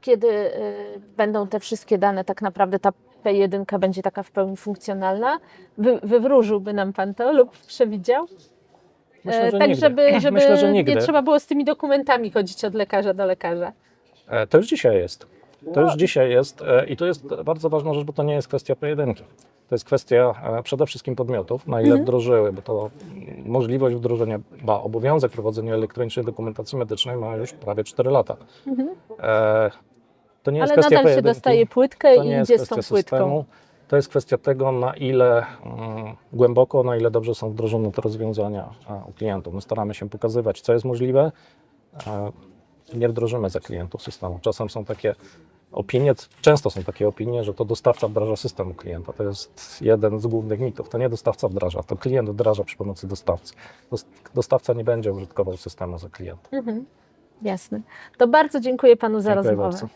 kiedy y, będą te wszystkie dane, tak naprawdę ta P1 będzie taka w pełni funkcjonalna? Wy, wywróżyłby nam Pan to lub przewidział? Myślę, E, że tak, nigdy. żeby, żeby Myślę, że nigdy. nie trzeba było z tymi dokumentami chodzić od lekarza do lekarza. E, To już dzisiaj jest. To już dzisiaj jest e, i to jest bardzo ważna rzecz, bo to nie jest kwestia pojedynki. To jest kwestia przede wszystkim podmiotów, na ile Mhm. wdrożyły, bo to możliwość wdrożenia, ba, obowiązek prowadzenia elektronicznej dokumentacji medycznej ma już prawie 4 lata. Mhm. E, To nie jest Ale nadal się dostaje płytkę i idzie z tą płytką. systemu. To jest kwestia tego, na ile mm, głęboko, na ile dobrze są wdrożone te rozwiązania u klientów. My staramy się pokazywać, co jest możliwe. Nie wdrożymy za klientów systemu. Czasem są takie opinie, często są takie opinie, że to dostawca wdraża system u klienta. To jest jeden z głównych mitów. To nie dostawca wdraża, to klient wdraża przy pomocy dostawcy. Dos- Dostawca nie będzie użytkował systemu za klienta. Mhm. Jasne. To bardzo dziękuję Panu za Dziękuję rozmowę. bardzo.